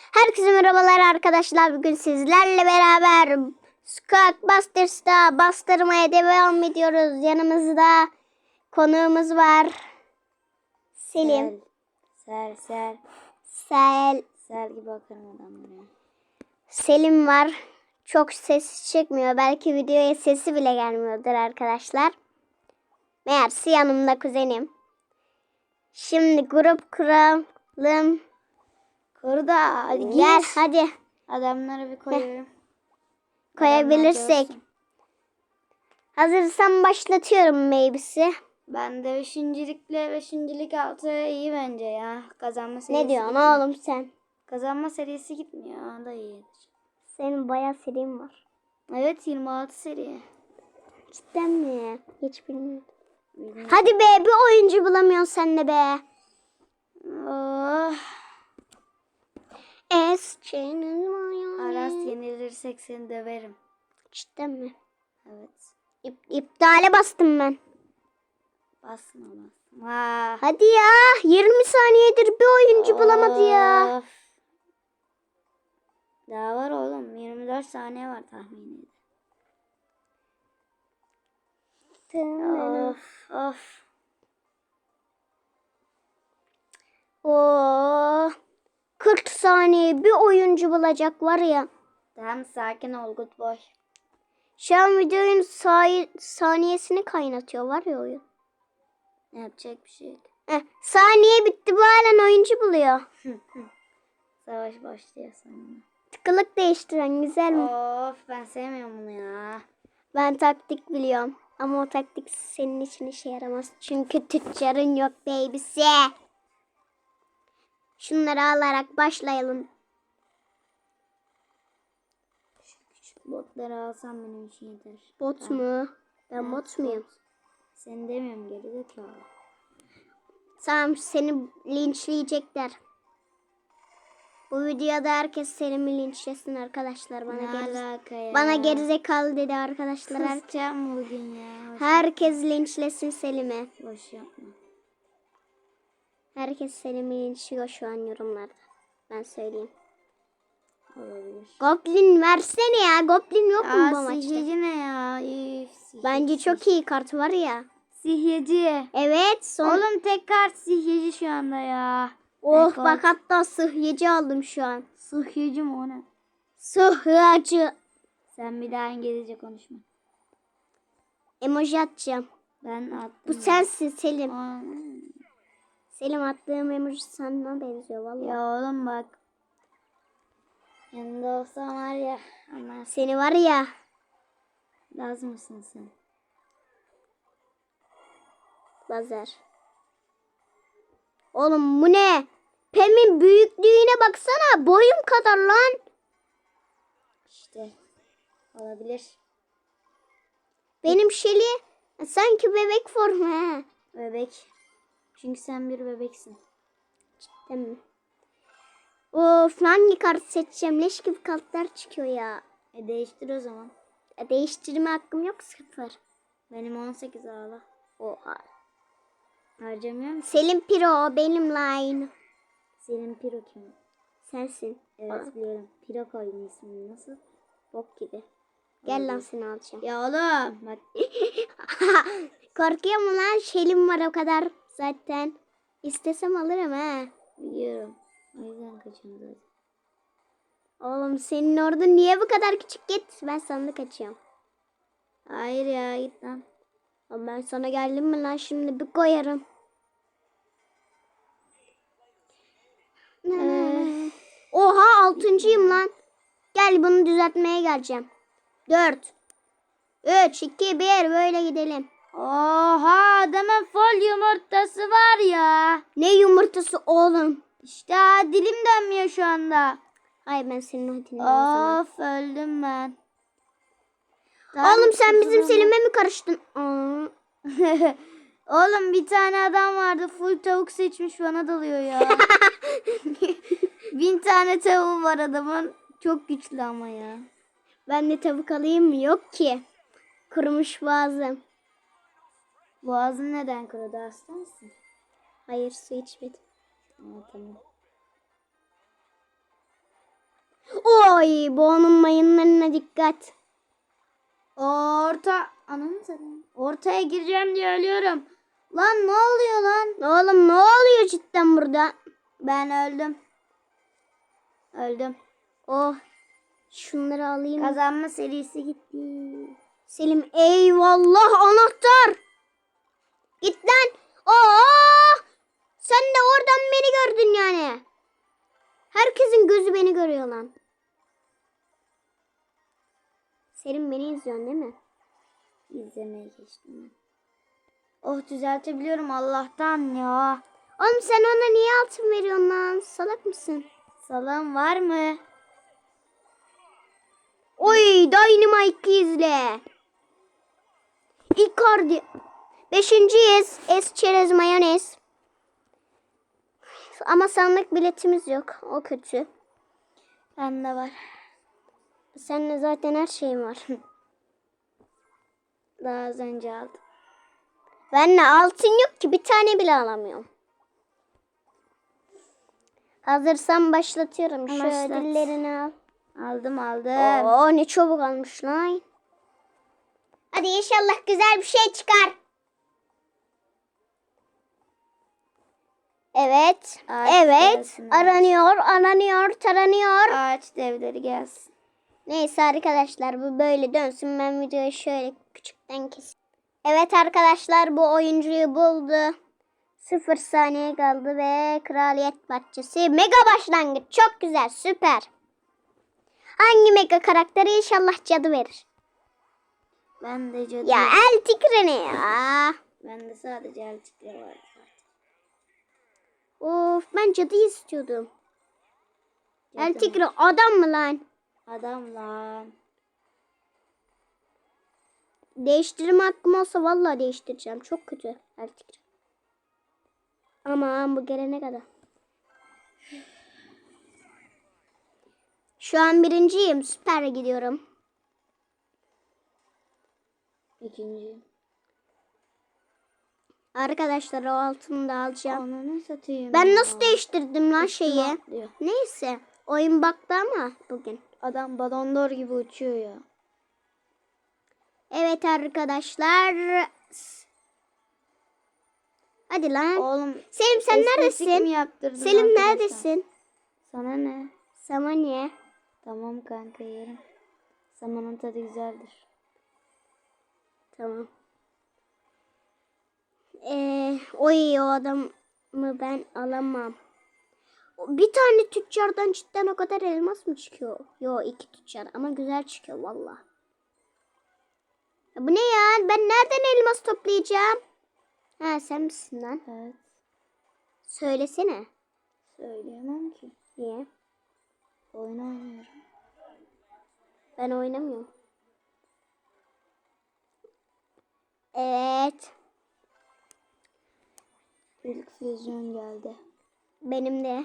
Herkese merhabalar arkadaşlar. Bugün sizlerle beraber Squad Busters'ta bastırmaya devam ediyoruz. Yanımızda konuğumuz var. Selim. Sel, sel, Sel. sel gibi bakarım adamlara. Selim var. Çok ses çıkmıyor. Belki videoya sesi bile gelmiyordur arkadaşlar. Meğerse yanımda kuzenim. Şimdi grup kuralım. Kurda, hadi gir. Gel hadi Adamları bir koyuyorum. koyabilirsek. Hazırsan başlatıyorum Maybes'i. Ben de beşincilikle beşincilik altı iyi bence ya. Kazanma serisi. Ne diyorsun gitmiyor. oğlum sen? Kazanma serisi gitmiyor. O da iyidir. Senin bayağı serin var. Evet 26 seri. Cidden mi? Hiç bilmiyorum. Bilmiyorum. Hadi be bir oyuncu bulamıyorsun sen de be. Oh. Es Aras yenilirsek seni döverim. Cidden mi? Evet. İp, iptale bastım ben. Basma basma. Ha. Hadi ya 20 saniyedir bir oyuncu bulamadı ya. Of. Daha var oğlum. 24 saniye var tahmini. Of of. Oo, 40 saniye bir oyuncu bulacak var ya. Tamam sakin ol good boy. Şu an videonun saniyesini kaynatıyor var ya oyun. Yapacak bir şey yok. Eh, saniye bitti bu halen oyuncu buluyor. Savaş başlıyor sonunda. Tıkılık değiştiren güzel mi? Of ben sevmiyorum bunu ya. Ben taktik biliyorum. Ama o taktik senin için işe yaramaz. Çünkü tüccarın yok babysi. Şunları alarak başlayalım. Küçük botları alsam benim için yeter. Bot mu? Ben bot muyum? Seni demiyorum geri zekalı. Tamam seni linçleyecekler. Bu videoda herkes seni linçlesin arkadaşlar bana Ne geri alaka ya? bana gerizekalı dedi arkadaşlar. Kısacağım bugün ya. Boş, herkes linçlesin Selim'i. boş yapma. Herkes Selim'i linçliyor şu an yorumlarda. Ben söyleyeyim. Olabilir. Goblin versene ya. Goblin yok mu bu maçta? sihyeci ne ya? Üf, sihyeci. Bence çok iyi kart var ya. Sihyeci. Evet son. Oğlum tek kart sihyeci şu anda ya. oh Ekol. bak hatta sıhyacı aldım şu an. Sihyeci mi o ne? Sıhyacı. Sen bir daha İngilizce konuşma. Emoji atacağım. Ben attım. Bu sensin Selim. Aa, Selim attığım emoji sana benziyor vallahi. Ya oğlum bak. Yanında olsam var ya. Ama Seni var ya. lazım mısın sen? Lazer. Oğlum bu ne? Pem'in büyüklüğüne baksana. Boyum kadar lan. İşte. Olabilir. Benim Şeli sanki bebek formu he. Bebek. Çünkü sen bir bebeksin. Değil mi? Of hangi kart seçeceğim? Leş gibi kartlar çıkıyor ya. E değiştir o zaman. E, Değiştirme hakkım yok sıfır. Benim 18 ağla. Oha. Harcamıyor musun? Selim Piro benimle aynı. Senin Piro kim? Sensin. Evet biliyorum. Piro koydum ismini. Nasıl? Bok gibi. Gel lan seni alacağım. Ya oğlum. Bak. Korkuyor mu lan? Şelim var o kadar zaten. İstesem alırım ha. Biliyorum. O yüzden kaçıyorum zaten. Oğlum senin orada niye bu kadar küçük git? Ben sandık açıyorum. Hayır ya git lan. Oğlum ben sana geldim mi lan şimdi bir koyarım. Ee, Oha altıncıyım lan. Gel bunu düzeltmeye geleceğim. Dört. Üç, iki, bir böyle gidelim. Oha adamın full yumurtası var ya. Ne yumurtası oğlum? İşte dilim dönmüyor şu anda. Ay ben senin alsam. Of öldüm ben. Oğlum sen bizim Selim'e mi karıştın? Oğlum bir tane adam vardı full tavuk seçmiş bana dalıyor ya. Bin tane tavuğu var adamın. Çok güçlü ama ya. Ben de tavuk alayım mı? Yok ki. Kurumuş boğazım. Boğazın neden kurudu hasta mısın? Hayır su içmedim. Aa, tamam. Oy onun mayınlarına dikkat. Orta. Ananı satayım. Ortaya gireceğim diye ölüyorum. Lan ne oluyor lan? Oğlum ne oluyor cidden burada? Ben öldüm. Öldüm. Oh şunları alayım. Kazanma serisi gitti. Selim eyvallah anahtar. Git lan. Oo! Sen de oradan beni gördün yani. Herkesin gözü beni görüyor lan. Selim beni izliyorsun değil mi? İzlemeye geçtim ben. Oh düzeltebiliyorum Allah'tan ya. Oğlum sen ona niye altın veriyorsun lan? Salak mısın? Salam var mı? Oy Dynamite izle. Icardi. Beşinciyiz. Es çerez mayonez. Ama sandık biletimiz yok. O kötü. Bende var. Seninle zaten her şeyim var. Daha az önce aldım. Benle altın yok ki bir tane bile alamıyorum. Hazırsan başlatıyorum. Şu Başlat. ödüllerini al. Aldım aldım. Oo ne çabuk almış lan. Hadi inşallah güzel bir şey çıkar. Evet. Ağaç evet. arasında. Aranıyor, aranıyor, taranıyor. Ağaç devleri gelsin. Neyse arkadaşlar bu böyle dönsün. Ben videoyu şöyle küçükten keseyim. Evet arkadaşlar bu oyuncuyu buldu. Sıfır saniye kaldı ve kraliyet bahçesi. Mega başlangıç. Çok güzel süper. Hangi mega karakteri inşallah cadı verir. Ben de cadı. Ya el tigre ne ya? Bende sadece elçikleri var. Of ben cadı istiyordum. El Cadı tigre adam mı lan? Adam lan. Değiştirme hakkım olsa vallahi değiştireceğim. Çok kötü el tigre. Aman bu gelene kadar. Şu an birinciyim. Süper gidiyorum. İkinci. Arkadaşlar o altını da alacağım. Ananı satayım. Ben ya. nasıl değiştirdim lan Üstüme şeyi? atlıyor. Neyse. Oyun baktı ama bugün. Adam balondor gibi uçuyor ya. Evet arkadaşlar. Hadi lan. Oğlum Selim sen neredesin? Selim arkadaşlar? neredesin? Sana ne? Samanya. Tamam kanka yerim. Samanın tadı güzeldir. Tamam. Ee, oy o adamı ben alamam. O- Bir tane tüccardan cidden o kadar elmas mı çıkıyor? Yo iki tüccar ama güzel çıkıyor valla. Bu ne ya? Ben nereden elmas toplayacağım? Ha sen misin lan? Evet. Söylesene. Söyleyemem ki. Niye? Oyun oynuyorum. Ben oynamıyorum. Evet. İlk füzyon geldi. Benim de.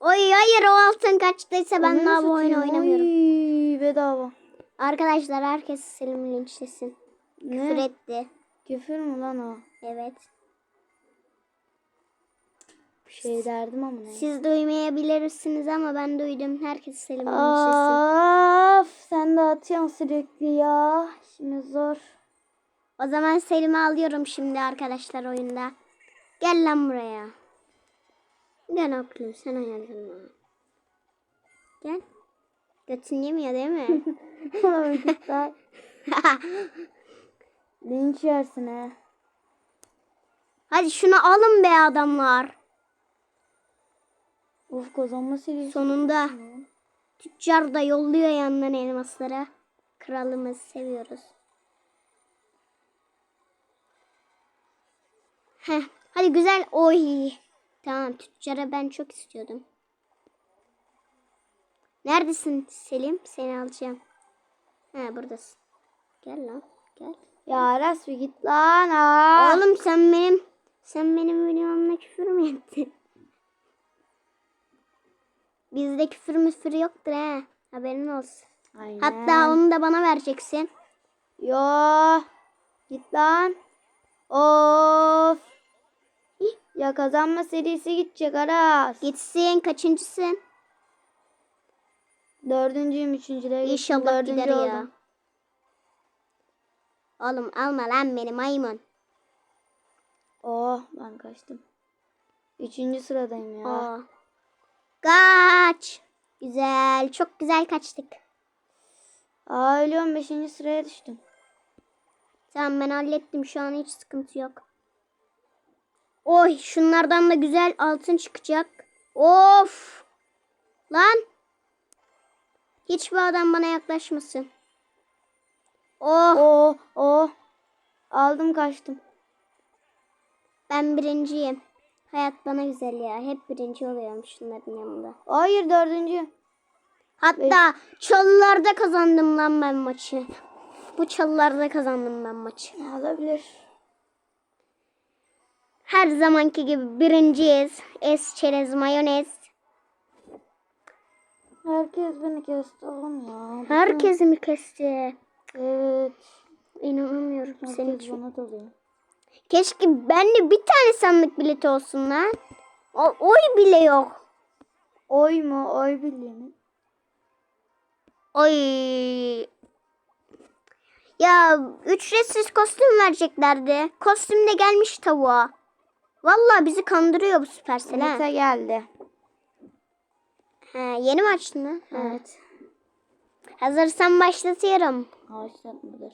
Oy hayır o altın kaçtıysa ben daha bu oyunu oynamıyorum. Oy, bedava. Arkadaşlar herkes Selim'i linçlesin. Ne? Küfür etti. Küfür mü lan o? Evet. Bir şey derdim ama ne? Siz duymayabilirsiniz ama ben duydum. Herkes Selim'i linçlesin. Of sen de atıyorsun sürekli ya. Şimdi zor. O zaman Selim'i alıyorum şimdi arkadaşlar oyunda. Gel lan buraya. Gel oğlum sen mı? Gel. Götün yemiyor değil mi? Lan. Linç yersin he. Hadi şunu alın be adamlar. Of kazanma serisi. Sonunda tüccar da yolluyor yandan elmasları. Kralımızı seviyoruz. Heh, hadi güzel. Oy. Tamam tüccara ben çok istiyordum. Neredesin Selim? Seni alacağım. Ha buradasın. Gel lan. Gel. Ya Rasmi git lan. Aa. Oğlum sen benim sen benim videomla küfür mü ettin? Bizde küfür müfür yoktur ha. Haberin olsun. Aynen. Hatta onu da bana vereceksin. Yo. Git lan. Of. Ya kazanma serisi gidecek Aras. Gitsin kaçıncısın? Dördüncüyüm üçüncülere geçtim. İnşallah Dördüncü gider ya. oldum. Oğlum alma lan beni maymun. Oh ben kaçtım. Üçüncü sıradayım ya. Aa. Kaç. Güzel. Çok güzel kaçtık. Aa ölüyorum beşinci sıraya düştüm. Tamam ben hallettim. Şu an hiç sıkıntı yok. Oy şunlardan da güzel altın çıkacak. Of. Lan. Hiçbir adam bana yaklaşmasın. Oh. Oh oh. Aldım kaçtım. Ben birinciyim. Hayat bana güzel ya. Hep birinci oluyorum şunların yanında. Hayır dördüncü. Hatta çalılarda kazandım lan ben maçı. Bu çalılarda kazandım ben maçı. Olabilir. Her zamanki gibi birinciyiz. Es, çerez, mayonez. Herkes beni kesti oğlum ya. Herkesi mi kesti? Evet. İnanamıyorum Herkes bana doluyor. Keşke bende bir tane sandık bileti olsun lan. O, oy bile yok. Oy mu? Oy birliği mi? Oy. Ya ücretsiz kostüm vereceklerdi. Kostüm de gelmiş tavuğa. Vallahi bizi kandırıyor bu Supercell ha. Mete geldi. ha. Yeni mi açtın lan? Evet. Hazırsan başlatıyorum. Başlatmadır.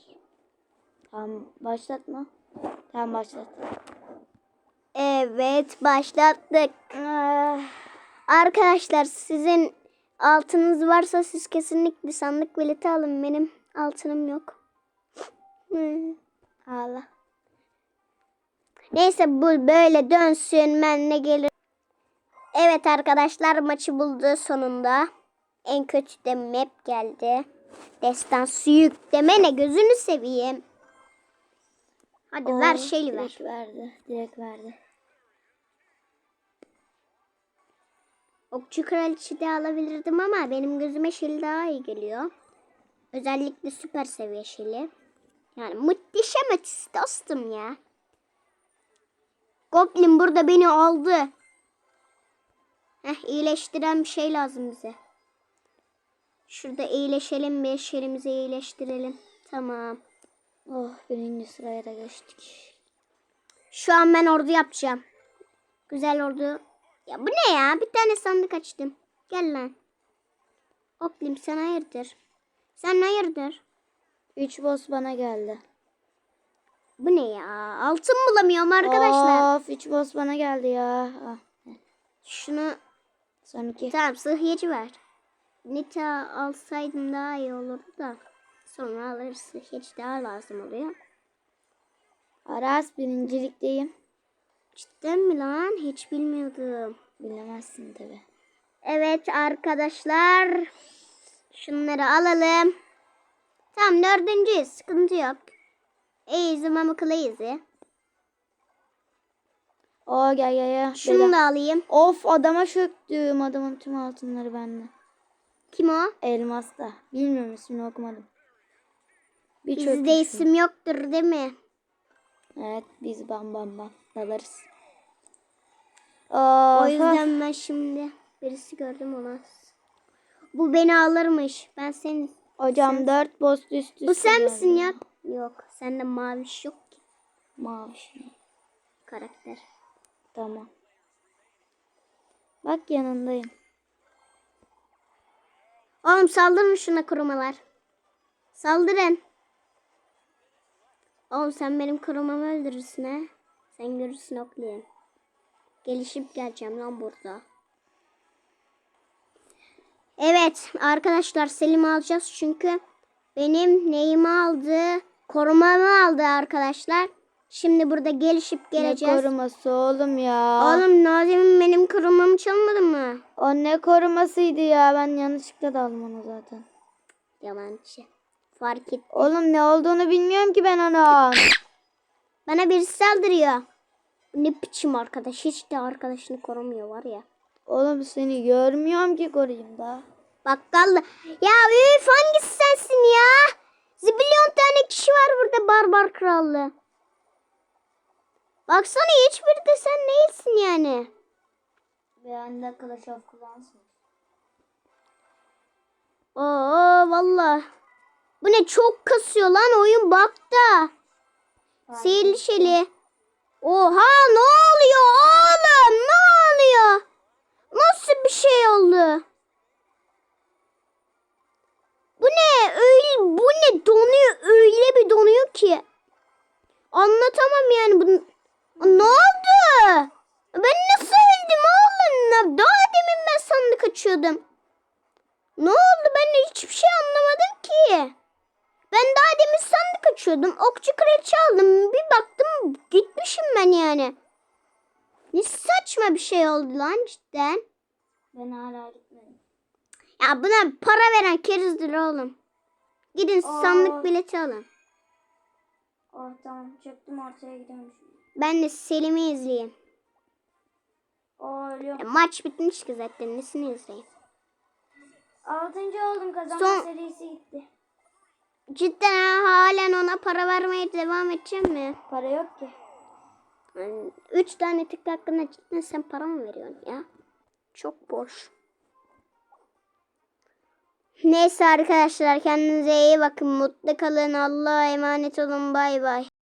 Tamam başlatma. Tamam başlat. Evet başlattık. Ah, Arkadaşlar sizin altınız varsa siz kesinlikle sandık bileti alın. Benim altınım yok. Hmm. Neyse bu böyle dönsün ben ne gelir. Evet arkadaşlar maçı buldu sonunda. En kötü de map geldi. Destansı yükleme ne gözünü seveyim. Hadi ver Oo, şeyi ver. direkt verdi. Direkt verdi. Okçu kraliçe de alabilirdim ama benim gözüme şil daha iyi geliyor. Özellikle süper seviye şili. Yani muhteşem ötesi dostum ya. Goblin burada beni aldı. Heh, iyileştiren bir şey lazım bize. Şurada iyileşelim bir şelimizi iyileştirelim. Tamam. Oh birinci sıraya da geçtik. Şu an ben ordu yapacağım. Güzel ordu. Ya bu ne ya? Bir tane sandık açtım. Gel lan. Oklim sen hayırdır? Sen hayırdır? Üç boss bana geldi. Bu ne ya? Altın bulamıyorum arkadaşlar. Of üç boss bana geldi ya. Ah, Şunu son iki. tamam sıhhiyeci ver. Nita alsaydım daha iyi olurdu da. Sonra alırız. Sıhhiyeci daha lazım oluyor. Aras birincilikteyim. Cidden mi lan? Hiç bilmiyordum. Bilemezsin tabi. Evet arkadaşlar. Şunları alalım. Tamam dördüncüyüz. Sıkıntı yok. Easy mamukla easy. Oo gel gel gel. Şunu Bela. da alayım. Of adama çöktüm. Adamın tüm altınları bende. Kim o? Elmas'ta. Bilmiyorum ismini okumadım. Bir Bizde isim yoktur değil mi? Evet biz bam bam bam dalarız. O Of, of. yüzden ben şimdi birisi gördüm ona. Bu beni alırmış. Ben senin. Hocam dört boss üst üste Bu sen misin ya? Yok. Sende maviş yok ki Mavi şey. karakter. Tamam. Bak yanındayım. Oğlum saldırın şuna kurumalar. Saldırın. Oğlum sen benim kurumamı öldürürsün ha. Sen görürsün oklayayım. Gelişip geleceğim lan burada. Evet arkadaşlar Selim'i alacağız çünkü benim neyimi aldı? Korumamı aldı arkadaşlar. Şimdi burada gelişip geleceğiz. Ne koruması oğlum ya? Oğlum Nazim'in benim korumamı çalmadı mı? O ne korumasıydı ya? Ben yanlışlıkla da aldım onu zaten. Yalancı. Fark et. Oğlum ne olduğunu bilmiyorum ki ben onun. Bana birisi saldırıyor. Ne biçim arkadaş. Hiç de arkadaşını korumuyor var ya. Oğlum seni görmüyorum ki koruyayım da. Bakkal da. Ya üf hangisi sensin ya? Zibilyon tane kişi var burada barbar krallığı. Baksana hiçbiri de sen değilsin yani. Ben de Clash of. Oo valla. Bu ne çok kasıyor lan oyun bakta. Sihirli şeli. Oha ne oluyor oğlum ne oluyor? Nasıl bir şey oldu? Bu ne öyle bu ne donuyor öyle bir donuyor ki. Anlatamam yani bunu. Ne oldu? Ben nasıl öldüm oğlum? Daha demin ben sandık açıyordum. Ne oldu? Ben hiçbir şey anlamadım ki. Ben daha demin sandık açıyordum. Okçu kraliçe aldım. Bir baktım gitmişim ben yani. Ne saçma bir şey oldu lan cidden. Ben hala gitmedim. Ya buna para veren kerizdir oğlum. Gidin Aa. sandık bileti alın. Oh tamam çöktüm ortaya gidiyorum şimdi. Ben de Selim'i izleyeyim. E, ölüyorum. maç bitmiş ki zaten. Nesini izleyeyim? Altıncı oldum kazanma Son- serisi gitti. Cidden ha, halen ona para vermeye devam edeceğim mi? Para yok ki. Yani üç tane tık hakkında cidden sen para mı veriyorsun ya? Çok boş. Neyse arkadaşlar kendinize iyi bakın. Mutlu kalın. Allah'a emanet olun. Bay bay.